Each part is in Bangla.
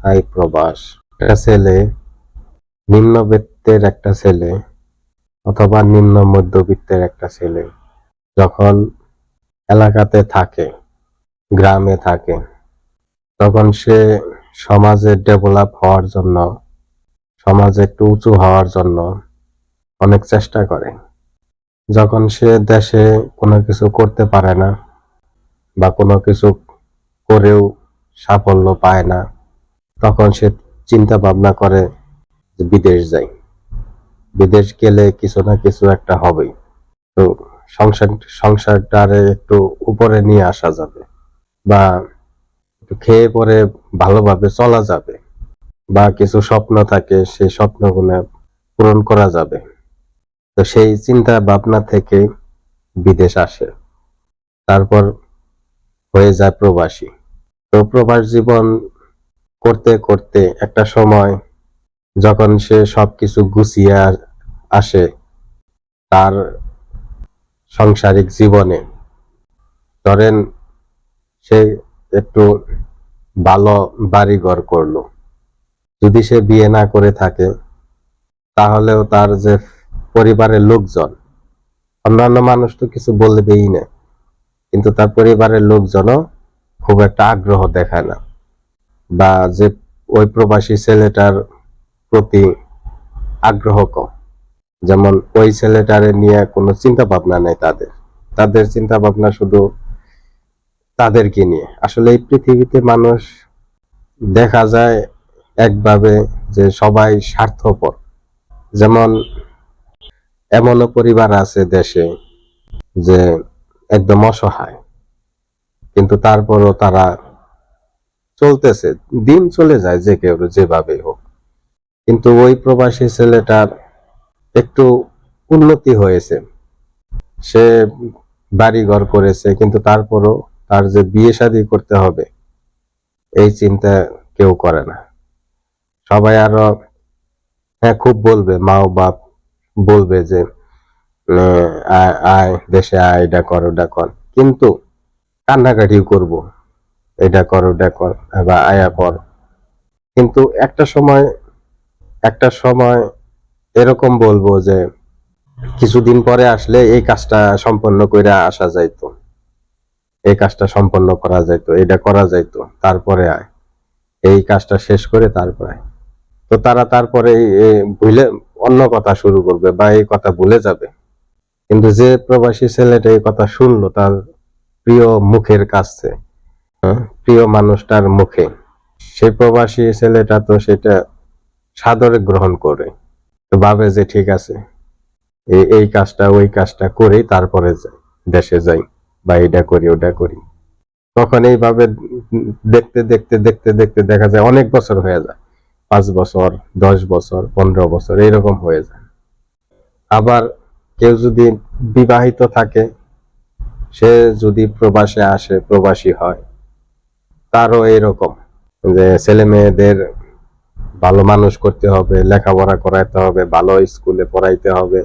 আই প্রবাস। একটা ছেলে, নিম্নবিত্তের একটা ছেলে অথবা নিম্ন মধ্যবিত্তের একটা ছেলে যখন এলাকাতে থাকে, গ্রামে থাকে, তখন সে সমাজে ডেভেলপ হওয়ার জন্য, সমাজে একটু উঁচু হওয়ার জন্য অনেক চেষ্টা করে। যখন সে দেশে কোনো কিছু করতে পারে না বা কোনো কিছু করেও সাফল্য পায় না তখন সে চিন্তা ভাবনা করে যে বিদেশ যাই। বিদেশ গেলে কিছু না কিছু একটা হবেই। তো সংসার, সংসারটারে একটু উপরে নিয়ে আসা যাবে বা একটু খেয়ে পরে ভালোভাবে চলা যাবে বা কিছু স্বপ্ন থাকে সেই স্বপ্নগুলো পূরণ করা যাবে। তো সেই চিন্তা ভাবনা থেকে বিদেশ আসে। তারপর হয়ে যায় প্রবাসী। তো প্রবাস জীবন করতে করতে একটা সময় যখন সে সবকিছু গুছিয়ে আসে তার সাংসারিক জীবনে, ধরেন সে একটু ভালো বাড়িঘর করল। যদি সে বিয়ে না করে থাকে, তাহলেও তার যে পরিবারের লোকজন, অন্যান্য মানুষ তো কিছু বলবেই না, কিন্তু তার পরিবারের লোকজনও খুব একটা আগ্রহ দেখায় না। বা যে ওই প্রবাসী ছেলেটার প্রতি আগ্রহ কম। যেমন ওই ছেলেটারে নিয়ে কোনো চিন্তা ভাবনা নেই তাদের। তাদের চিন্তা ভাবনা শুধু তাদেরকে নিয়ে। আসলে এই পৃথিবীতে মানুষ দেখা যায় একভাবে যে সবাই স্বার্থপর। যেমন এমনও পরিবার আছে দেশে যে একদম অসহায়। কিন্তু তারপরও তারা চলতেছে, দিন চলে যায় যে কেউ যেভাবে হোক। কিন্তু ওই প্রবাসী ছেলেটার একটু উন্নতি হয়েছে। সে বাড়ি ঘর করেছে, কিন্তু তারপরও তার যে বিয়ে শাদী করতে হবে, এই চিন্তা কেউ করে না। সবাই আরও হ্যাঁ খুব বলবে মা ও বাপ বলবে যে আয়, দেশে আয়, এটা কর, ওটা কর। কিন্তু কান্নাকাটিও করব। এটা কর, ওটা কর, বা আয়া কর। কিন্তু একটা সময় একটা সময় এরকম বলব যে কিছুদিন পরে আসলে এই কাজটা সম্পন্ন করে আসা যাইতো। এই কাজটা সম্পন্ন করা যাইতো, এটা করা যাইতো, তারপরে আয়। এই কাজটা শেষ করে তারপরে। তো তারা তারপরে ভুলে অন্য কথা শুরু করবে বা এই কথা ভুলে যাবে। কিন্তু যে প্রবাসী ছেলেটা এই কথা শুনলো, তার প্রিয় মুখের কাছে প্রিয় মানুষটার মুখে। সেই প্রবাসী ছেলেটা তো সেটা সাদরে গ্রহণ করে। তো ভাবে যে ঠিক আছে এই কাজটা, ওই কাজটা করেই তারপরে দেশে যাই, বা এটা করি ওটা করি। তখন এইভাবে দেখতে দেখতে দেখতে দেখতে দেখা যায় অনেক বছর হয়ে যায়। পাঁচ বছর, দশ বছর, পনেরো বছর, এইরকম হয়ে যায়। আবার কেউ যদি বিবাহিত থাকে, সে যদি প্রবাসে আসে, প্রবাসী হয় তারও এরকম যে ছেলে মেয়েদের ভালো মানুষ করতে হবে, লেখাপড়া করাইতে হবে, ভালো স্কুলে পড়াইতে হবে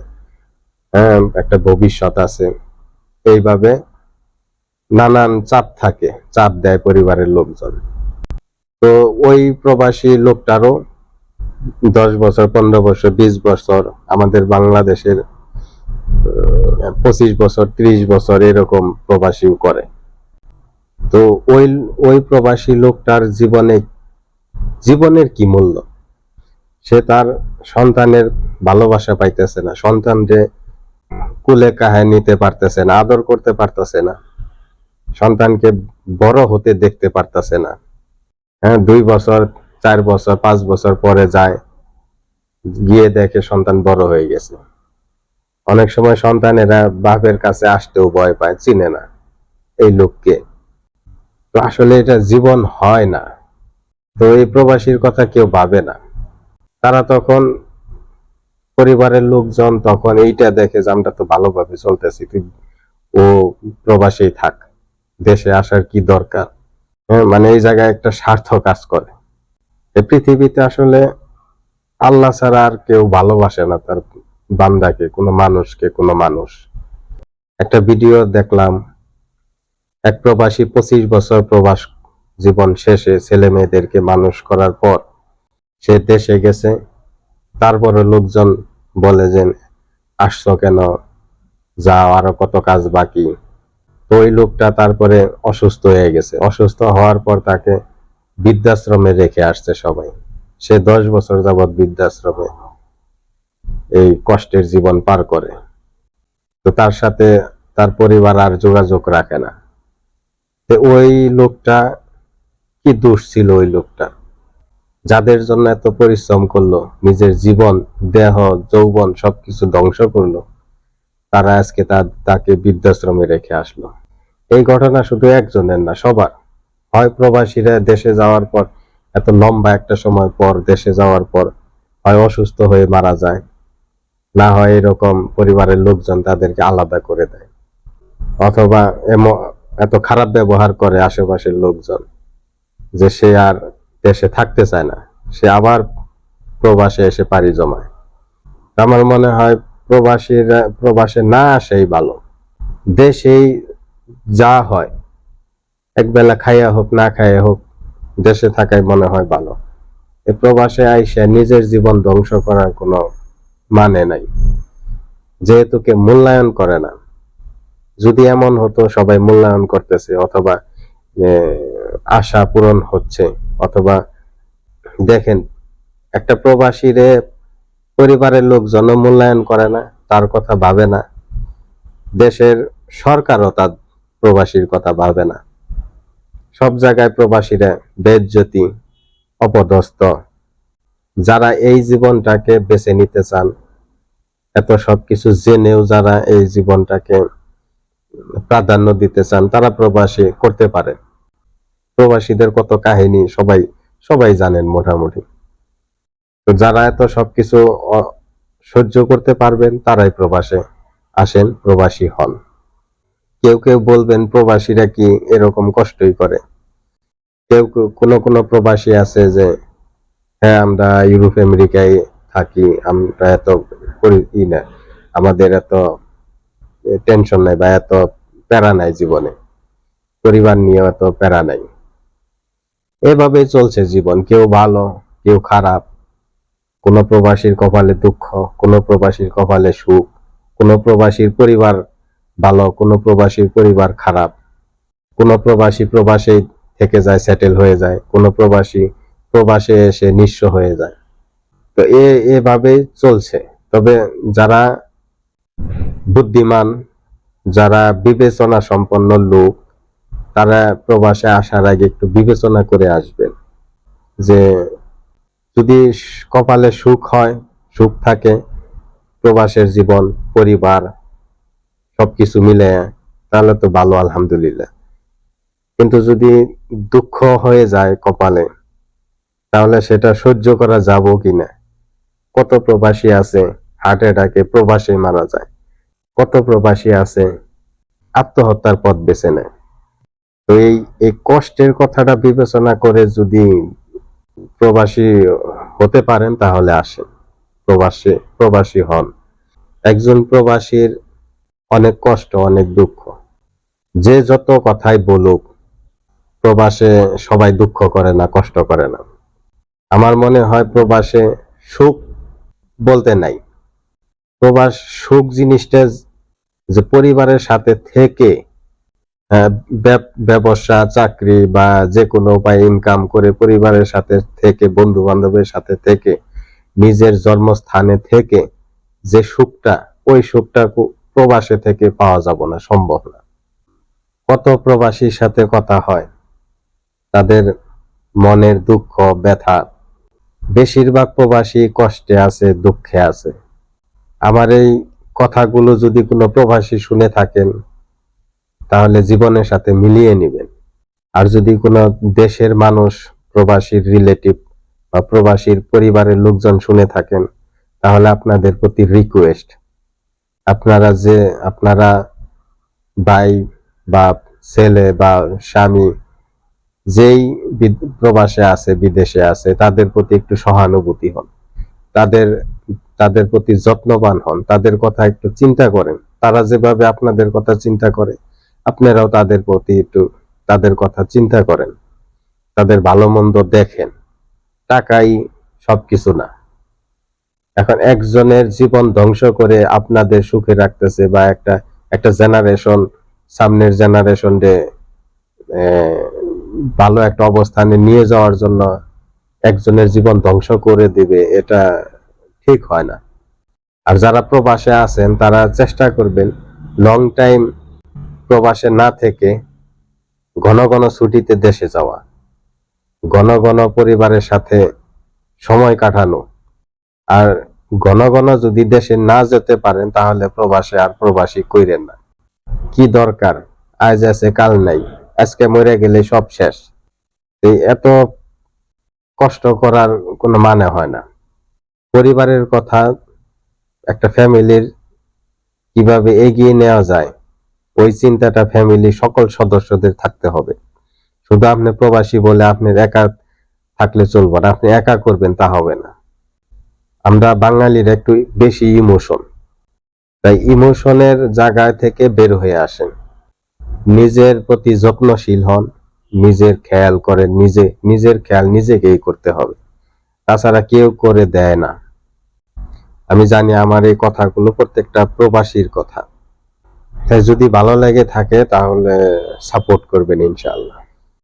হ্যাঁ একটা ভবিষ্যৎ আছে। এইভাবে নানান চাপ থাকে, চাপ দেয় পরিবারের লোকজন। তো ওই প্রবাসী লোকটারও দশ বছর, পনেরো বছর, বিশ বছর, আমাদের বাংলাদেশের পঁচিশ বছর, ত্রিশ বছর এরকম প্রবাসীও করে। তো ওই ওই প্রবাসী লোকটার জীবনে, জীবনের কি মূল্য? সে তার সন্তানের ভালোবাসা পাইতেছে না। সন্তানকে কুলে কাহায় নিতে পারতেছে না, আদর করতে পারতেছে না, সন্তানকে বড় হতে দেখতে পারতেছে না। হ্যাঁ দুই বছর, চার বছর, পাঁচ বছর পরে যায়, গিয়ে দেখে সন্তান বড় হয়ে গেছে। অনেক সময় সন্তানেরা বাপের কাছে আসতেও ভয় পায়, চিনে না এই লোককে। তো আসলে এটা জীবন হয় না। তো এই প্রবাসীর কথা কেউ ভাবে না। তারা তখন পরিবারের লোকজন তখন এইটা দেখে যে আমরা তো ভালোভাবে চলতেছি, তুই ও প্রবাসী থাক, দেশে আসার কি দরকার? হ্যাঁ মানে এই জায়গায় একটা স্বার্থ কাজ করে। এই পৃথিবীতে আসলে আল্লাহ ছাড়া আর কেউ ভালোবাসে না তার বান্দাকে, কোনো মানুষকে, কোনো মানুষ। একটা ভিডিও দেখলাম এক প্রবাসী পঁচিশ বছর প্রবাস জীবন শেষে ছেলে মেয়েদেরকে মানুষ করার পর সে দেশে গেছে। তারপরে লোকজন বলে যে, আসছো কেন? যাও, আরও কত কাজ বাকি। তো ওই লোকটা তারপরে অসুস্থ হয়ে গেছে। অসুস্থ হওয়ার পর তাকে বৃদ্ধাশ্রমে রেখে আসছে সবাই। সে দশ বছর যাবৎ বৃদ্ধাশ্রমে এই কষ্টের জীবন পার করে। তো তার সাথে তার পরিবার আর যোগাযোগ রাখে না। ওই লোকটা কি দোষ ছিল ওই লোকটা? যাদের জন্য এত পরিশ্রম করল, নিজের জীবন, দেহ, যৌবন সবকিছু ধ্বংস করল, তারা আজকে তাকে বৃদ্ধাশ্রমে রেখে আসলো। এই ঘটনা শুধু একজনের না, সবার। হয় প্রবাসীরা দেশে যাওয়ার পর, এত লম্বা একটা সময় পর দেশে যাওয়ার পর, হয় অসুস্থ হয়ে মারা যায়। না হয় এরকম পরিবারের লোকজন তাদেরকে আলাদা করে দেয়। অথবা এত খারাপ ব্যবহার করে আশেপাশের লোকজন যে সে আর দেশে থাকতে চায় না। সে আবার প্রবাসে এসে পাড়ি জমায়। আমার মনে হয় প্রবাসীরা, প্রবাসে না আসাই ভালো। দেশেই যা হয়, একবেলা খাইয়া হোক, না খাইয়া হোক, দেশে থাকাই মনে হয় ভালো। এ প্রবাসে আইসা নিজের জীবন ধ্বংস করার কোনো মানে নাই। যেহেতু কে মূল্যায়ন করে না। যদি এমন হতো, সবাই মূল্যায়ন করতেছে, অথবা আশা পূরণ হচ্ছে, অথবা, দেখেন, একটা প্রবাসীরে পরিবারের লোকজন মূল্যায়ন করে না, তার কথা ভাবে না। দেশের সরকারও তার প্রবাসীর কথা ভাবে না। সব জায়গায় প্রবাসীরা বেজ্জতি, অপদস্থ। যারা এই জীবনটাকে বেছে নিতে চান, এত সবকিছু জেনেও যারা এই জীবনটাকে প্রাধান্য দিতে চান, তারা প্রবাসী করতে পারে। প্রবাসীদের কত কাহিনী সবাই সবাই জানেন মোটামুটি। তো যারা এত সবকিছু সহ্য করতে পারবেন, তারাই প্রবাসে আসেন, প্রবাসী হন। কেউ কেউ বলবেন, প্রবাসীরা কি এরকম কষ্টই করে? কেউ কোনো কোনো প্রবাসী আছে যে হ্যাঁ আমরা ইউরোপ, আমেরিকায় থাকি, আমরা এত করি না, আমাদের এত টেনশন নাই বা এত প্যারা নাই জীবনে। পরিবার নিয়ে এত প্যারা নাই। এভাবেই চলছে জীবন, কেউ ভালো, কেউ খারাপ। কোনো প্রবাসীর কপালে দুঃখ, কোনো প্রবাসীর কপালে সুখ, কোনো প্রবাসীর পরিবার ভালো, কোনো প্রবাসীর পরিবার খারাপ। কোনো প্রবাসী প্রবাসেই থেকে যায় সেটেল হয়ে যায়, কোনো প্রবাসী প্রবাসে এসে নিঃস্ব হয়ে যায়। তো এ, এভাবেই চলছে। তবে যারা বুদ্ধিমান, যারা বিবেচনা সম্পন্ন লোক, তারা প্রবাসে আসার আগে একটু বিবেচনা করে আসবেন যে যদি কপালে সুখ হয়, সুখ থাকে, প্রবাসের জীবন, পরিবার, সবকিছু মিলে তাহলে তো ভালো, আলহামদুলিল্লাহ। কিন্তু যদি দুঃখ হয়ে যায় কপালে, তাহলে সেটা সহ্য করা যাব কিনা? কত প্রবাসী আছে, হার্ট অ্যাটাকে প্রবাসে মারা যায়। কত প্রবাসী আছে, আত্মহত্যার পথ বেছে নেয়। তো এই এই কষ্টের কথাটা বিবেচনা করে যদি প্রবাসী হতে পারেন, তাহলে আসেন। প্রবাসী প্রবাসী হন। একজন প্রবাসীর অনেক কষ্ট, অনেক দুঃখ। যে যত কথাই বলুক, প্রবাসে সবাই দুঃখ করে না, কষ্ট করে না। আমার মনে হয় প্রবাসে সুখ বলতে নাই। প্রবাস সুখ জিনিসটা যে পরিবারের সাথে থেকে ব্যবসা, চাকরি বা যে কোনো উপায়ে ইনকাম করে পরিবারের সাথে থেকে বন্ধু বান্ধবের সাথে থেকে, নিজের জন্মস্থানে থেকে, যে সুখটা, ওই সুখটা প্রবাসে থেকে পাওয়া যাব না, সম্ভব না। কত প্রবাসীর সাথে কথা হয়, তাদের মনের দুঃখ, ব্যথা, বেশিরভাগ প্রবাসী কষ্টে আছে, দুঃখে আছে। আমার এই কথাগুলো যদি কোনো প্রবাসী শুনে থাকেন, তাহলে জীবনের সাথে মিলিয়ে নেবেন। আর যদি কোনো দেশের মানুষ, প্রবাসীর রিলেটিভ বা প্রবাসীর পরিবারের লোকজন শুনে থাকেন, তাহলে আপনাদের প্রতি রিকোয়েস্ট আপনারা যে, আপনারা ভাই বা ছেলে বা স্বামী, যেই প্রবাসে আছে, বিদেশে আছে, তাদের প্রতি একটু সহানুভূতি হন। তাদের তাদের প্রতি যত্নবান হন, তাদের কথা একটু চিন্তা করেন। তারা যেভাবে আপনাদের কথা চিন্তা করে, আপনারাও তাদের প্রতি একটু তাদের কথা চিন্তা করেন। তাদের ভালো মন্দ দেখেন। টাকাই সবকিছু না। এখন একজনের জীবন ধ্বংস করে আপনাদের সুখে রাখতেছে বা একটা একটা জেনারেশন সামনের জেনারেশনকে ভালো একটা অবস্থানে নিয়ে যাওয়ার জন্য একজনের জীবন ধ্বংস করে দিবে, এটা ঠিক হয় না। আর যারা প্রবাসে আছেন, তারা চেষ্টা করবেন লং টাইম প্রবাসে না থেকে ঘন ঘন ছুটিতে দেশে যাওয়া, ঘন ঘন পরিবারের সাথে সময় কাটানো। আর ঘন ঘন যদি দেশে না যেতে পারেন, তাহলে প্রবাসে আর প্রবাসী কইরেন না। কি দরকার? আজ আছে, কাল নাই। আজকে মরে গেলে সব শেষ। এত কষ্ট করার কোনো মানে হয় না। পরিবারের কথা একটা ফ্যামিলির কীভাবে এগিয়ে নেওয়া যায়, ওই চিন্তাটা ফ্যামিলি সকল সদস্যদের থাকতে হবে। শুধু আপনি প্রবাসী বলে আপনি একা থাকলে চলবে না, আপনি একা করবেন তা হবে না। আমরা বাঙালির একটু বেশি ইমোশন। তাই ইমোশনের জায়গা থেকে বের হয়ে আসেন। নিজের প্রতি যত্নশীল হন, নিজের খেয়াল করেন, নিজে, নিজের খেয়াল নিজেকেই করতে হবে। তাছাড়া কেউ করে দেয় না। আমি জানি আমার এই কথাগুলো প্রত্যেকটা প্রবাসীর কথা। তাই যদি ভালো লেগে থাকে তাহলে সাপোর্ট করবেন ইনশাআল্লাহ।